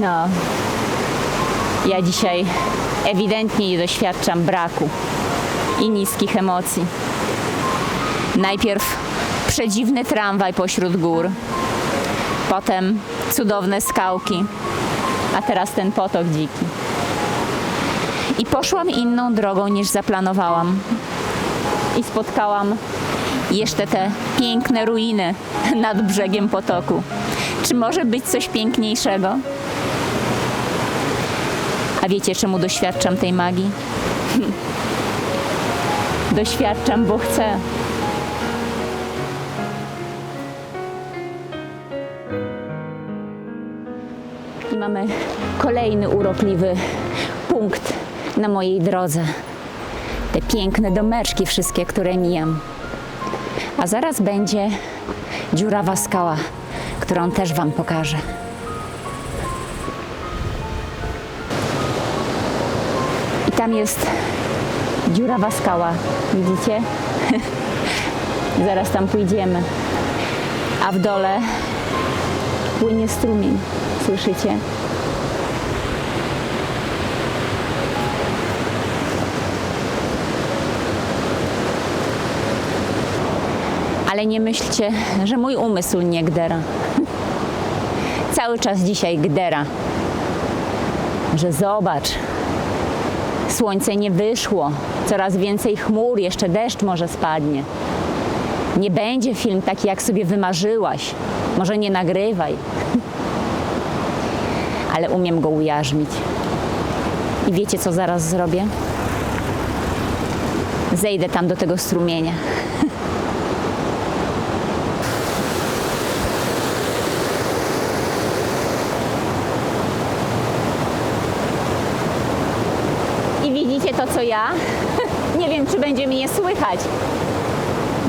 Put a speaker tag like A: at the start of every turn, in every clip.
A: No, ja dzisiaj ewidentnie nie doświadczam braku i niskich emocji. Najpierw przedziwny tramwaj pośród gór, potem cudowne skałki, a teraz ten potok dziki. I poszłam inną drogą niż zaplanowałam. I spotkałam jeszcze te piękne ruiny nad brzegiem potoku. Czy może być coś piękniejszego? A wiecie, czemu doświadczam tej magii? Doświadczam, bo chcę. I mamy kolejny urokliwy punkt na mojej drodze. Te piękne domeczki, wszystkie, które mijam. A zaraz będzie dziurawa skała, którą też Wam pokażę. Tam jest dziurawa skała. Widzicie? Zaraz tam pójdziemy. A w dole płynie strumień. Słyszycie? Ale nie myślcie, że mój umysł nie gdera. Cały czas dzisiaj gdera. Że zobacz, słońce nie wyszło, coraz więcej chmur, jeszcze deszcz może spadnie. Nie będzie film taki, jak sobie wymarzyłaś. Może nie nagrywaj. Ale umiem go ujarzmić. I wiecie, co zaraz zrobię? Zejdę tam do tego strumienia. I widzicie to, co ja? Nie wiem, czy będzie mnie słychać,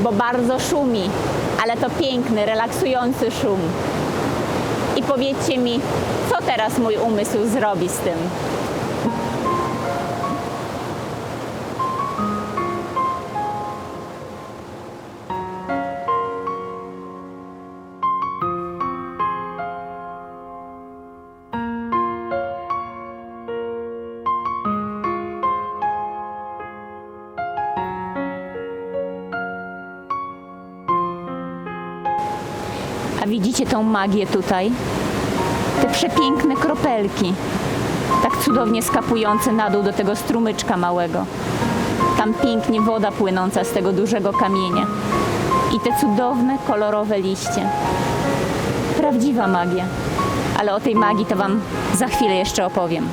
A: bo bardzo szumi, ale to piękny, relaksujący szum. I powiedzcie mi, co teraz mój umysł zrobi z tym? Widzicie tą magię tutaj? Te przepiękne kropelki, tak cudownie skapujące na dół do tego strumyczka małego. Tam pięknie woda płynąca z tego dużego kamienia. I te cudowne, kolorowe liście. Prawdziwa magia. Ale o tej magii to Wam za chwilę jeszcze opowiem.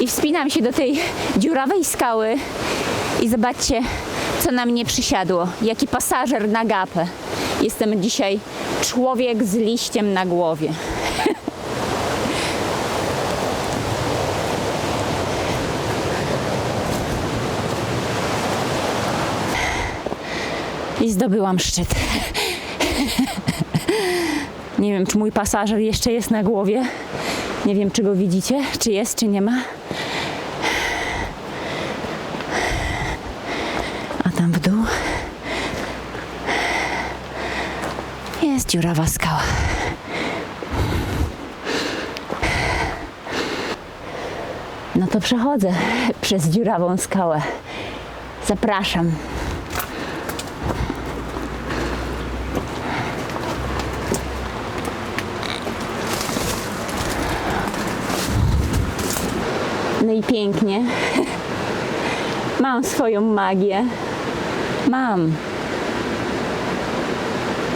A: I wspinam się do tej dziurawej skały i zobaczcie, co na mnie przysiadło. Jaki pasażer na gapę. Jestem dzisiaj człowiek z liściem na głowie. I zdobyłam szczyt. Nie wiem, czy mój pasażer jeszcze jest na głowie. Nie wiem, czy go widzicie, czy jest, czy nie ma. A tam w dół jest dziurawa skała. No to przechodzę przez dziurawą skałę. Zapraszam. No i pięknie. Mam swoją magię. Mam.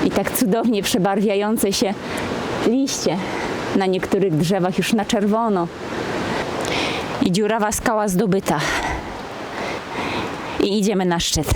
A: I tak cudownie przebarwiające się liście. Na niektórych drzewach już na czerwono. I dziurawa skała zdobyta. I idziemy na szczyt.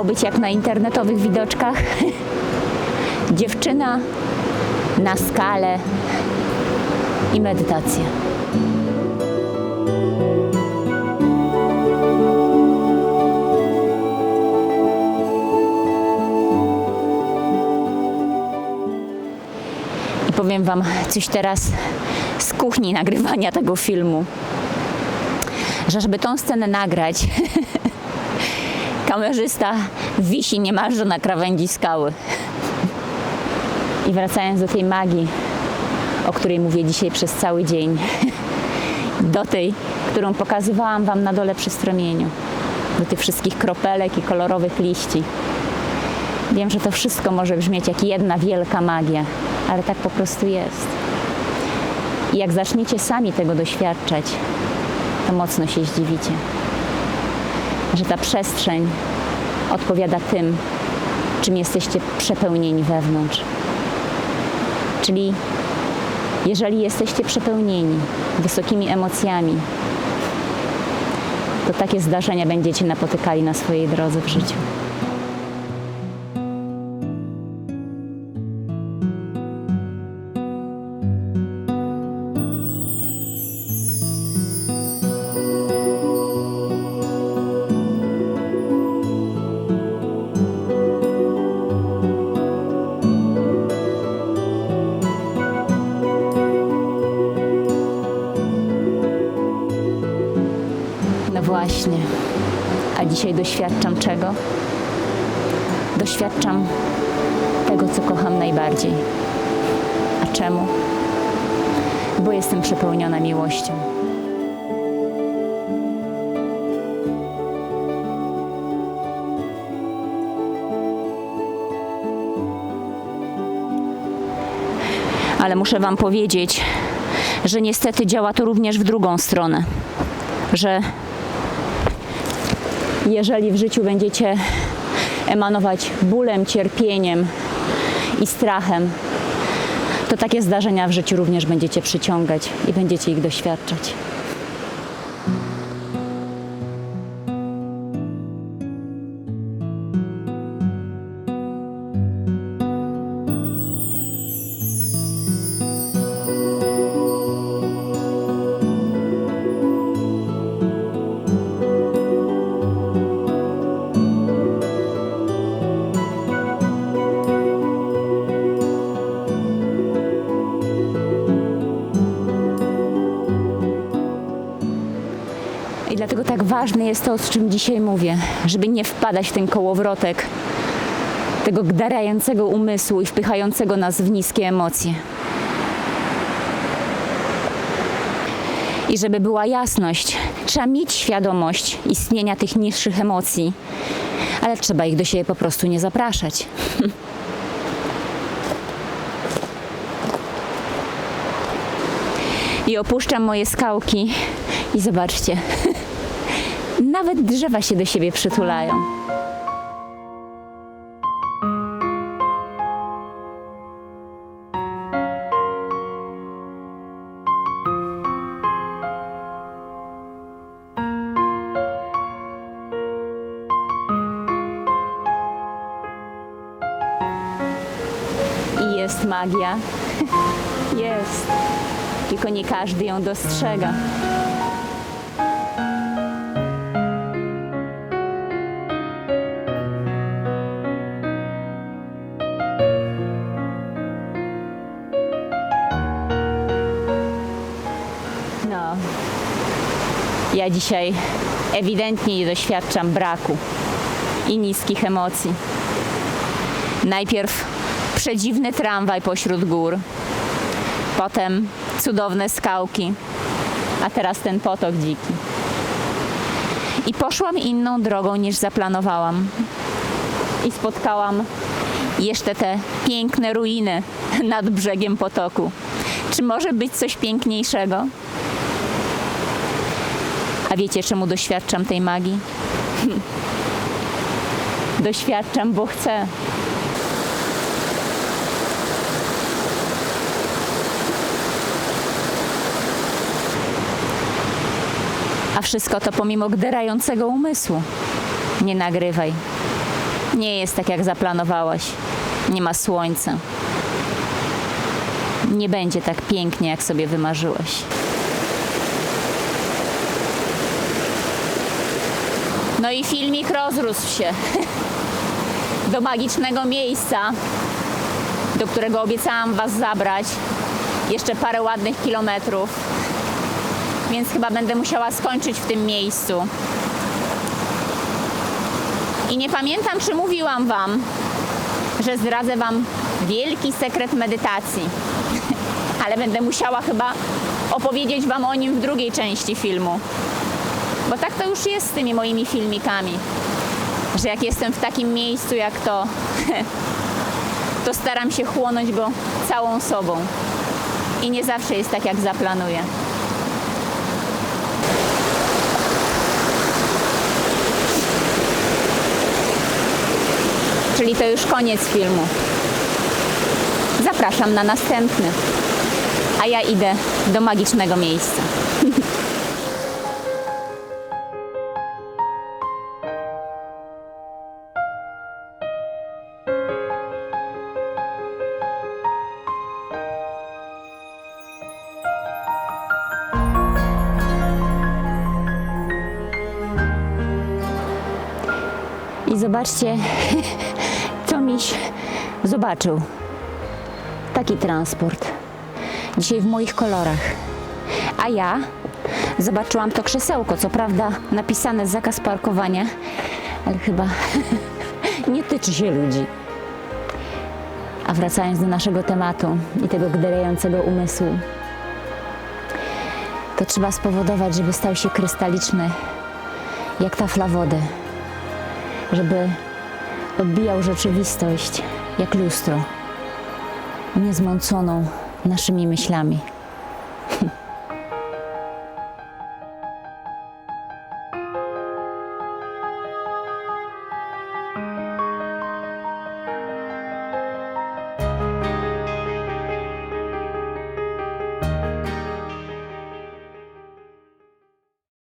A: miało być jak na internetowych widoczkach. Dziewczyna na skale i medytacja. I powiem Wam coś teraz z kuchni nagrywania tego filmu, że żeby tą scenę nagrać, kamerzysta wisi niemalże na krawędzi skały. I wracając do tej magii, o której mówię dzisiaj przez cały dzień, do tej, którą pokazywałam Wam na dole przy strumieniu, do tych wszystkich kropelek i kolorowych liści. Wiem, że to wszystko może brzmieć jak jedna wielka magia, ale tak po prostu jest. I jak zaczniecie sami tego doświadczać, to mocno się zdziwicie, że ta przestrzeń odpowiada tym, czym jesteście przepełnieni wewnątrz. Czyli jeżeli jesteście przepełnieni wysokimi emocjami, to takie zdarzenia będziecie napotykali na swojej drodze w życiu. No właśnie. A dzisiaj doświadczam czego? Doświadczam tego, co kocham najbardziej. A czemu? Bo jestem przepełniona miłością. Ale muszę Wam powiedzieć, że niestety działa to również w drugą stronę. Że jeżeli w życiu będziecie emanować bólem, cierpieniem i strachem, to takie zdarzenia w życiu również będziecie przyciągać i będziecie ich doświadczać. Dlatego tak ważne jest to, o czym dzisiaj mówię, żeby nie wpadać w ten kołowrotek tego gdarającego umysłu i wpychającego nas w niskie emocje. I żeby była jasność, trzeba mieć świadomość istnienia tych niższych emocji, ale trzeba ich do siebie po prostu nie zapraszać. I opuszczam moje skałki i zobaczcie, nawet drzewa się do siebie przytulają. I jest magia. Jest. Tylko nie każdy ją dostrzega. Ja dzisiaj ewidentnie nie doświadczam braku i niskich emocji. Najpierw przedziwny tramwaj pośród gór, potem cudowne skałki, a teraz ten potok dziki. I poszłam inną drogą niż zaplanowałam. I spotkałam jeszcze te piękne ruiny nad brzegiem potoku. Czy może być coś piękniejszego? A wiecie, czemu doświadczam tej magii? doświadczam, bo chcę. A wszystko to pomimo gderającego umysłu. Nie nagrywaj. Nie jest tak, jak zaplanowałaś. Nie ma słońca. Nie będzie tak pięknie, jak sobie wymarzyłeś. No i filmik rozrósł się do magicznego miejsca, do którego obiecałam Was zabrać jeszcze parę ładnych kilometrów, więc chyba będę musiała skończyć w tym miejscu. I nie pamiętam, czy mówiłam Wam, że zdradzę Wam wielki sekret medytacji, ale będę musiała chyba opowiedzieć Wam o nim w drugiej części filmu. Bo tak to już jest z tymi moimi filmikami, że jak jestem w takim miejscu jak to, to staram się chłonąć go całą sobą. I nie zawsze jest tak, jak zaplanuję. Czyli to już koniec filmu. Zapraszam na następny. A ja idę do magicznego miejsca. zobaczcie, co miś zobaczył. Taki transport. Dzisiaj w moich kolorach. A ja zobaczyłam to krzesełko, co prawda napisane zakaz parkowania, ale chyba nie tyczy się ludzi. A wracając do naszego tematu i tego gderającego umysłu, to trzeba spowodować, żeby stał się krystaliczny, jak tafla wody żeby odbijał rzeczywistość jak lustro, niezmąconą naszymi myślami.